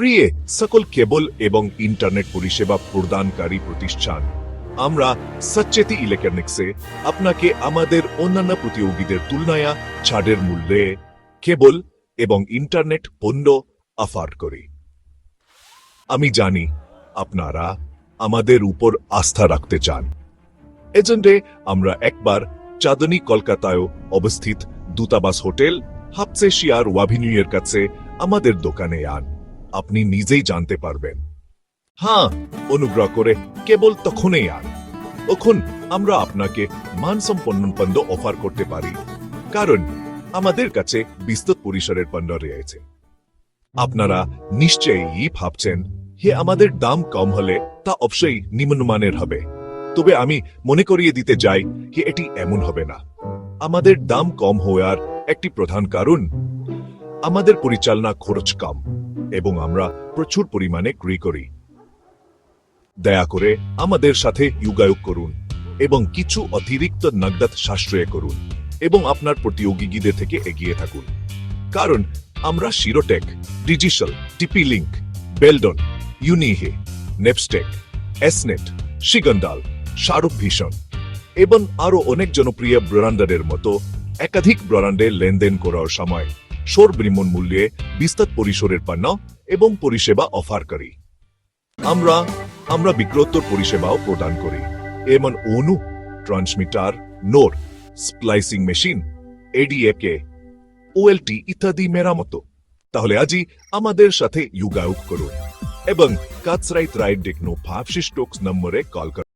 প্রিয়ে সকল কেবল এবং ইন্টারনেট পরিষেবা প্রদানকারী প্রতিষ্ঠান। আমরা সচেতি ইলেকট্রনিক্সে আপনাকে আমাদের অন্যান্য প্রতিযোগীদের তুলনায় ছাড়ের মূল্যে কেবল এবং ইন্টারনেট পণ্য অফার করি। আমি জানি আপনারা আমাদের উপর আস্থা রাখতে চান। এজন্যে আমরা একবার চাঁদনি কলকাতায় অবস্থিত দূতাবাস হোটেল হাফসেশিয়ার ওয়াভিনিউয়ের কাছে আমাদের দোকানে আন। আপনি নিজেই জানতে পারবেন। হ্যাঁ অনুগ্রহ করে কেবল তখনই আন। তখন আমরা আপনাকে মানসম্পন্ন পণ্য অফার করতে পারি। কারণ আমাদের কাছে বিস্তৃত পরিসরের পণ্য রয়েছে। আপনারা নিশ্চয়ই ভাবছেন, হে, আমাদের দাম কম হলে তা অবশ্যই নিম্নমানের হবে। তবে আমি মনে করিয়ে দিতে যাই যে এটি এমন হবে না। আমাদের দাম কম হওয়ার একটি প্রধান কারণ, আমাদের পরিচালনা খরচ কম। এবং আমরা প্রচুর পরিমাণে ক্রয় করি। দয়া করে আমাদের সাথে যোগাযোগ করুন এবং কিছু অতিরিক্ত নগদাত সাশ্রয় করুন এবং আপনার প্রতিযোগীদের থেকে এগিয়ে থাকুন। কারণ আমরা শিরোটেক ডিজিটাল টিপি লিঙ্ক বেলডন, ইউনিহে, নেপস্টেক, এসনেট, শিগন্ডাল, শাহরুখ ভীষণ এবং আরও অনেক জনপ্রিয় ব্র্যান্ডের মতো একাধিক ব্র্যান্ডে লেনদেন করার সময় সর্বনিম্ন মূল্যে বিস্তৃত পরিসরের পণ্য এবং পরিষেবা অফার করি। আমরা আমরা বিক্রোত্তর পরিষেবাও প্রদান করি। এমন অনু ট্রান্সমিটার নোর স্প্লাইসিং মেশিন এডিএকে ওএলটি ইত্যাদি মেরামতো। তাহলে আজই আমাদের সাথে যোগাযোগ করুন এবং কাছরাইত রাইড ডেকনো ফাফশিস টোক্স নম্বরে কল করুন।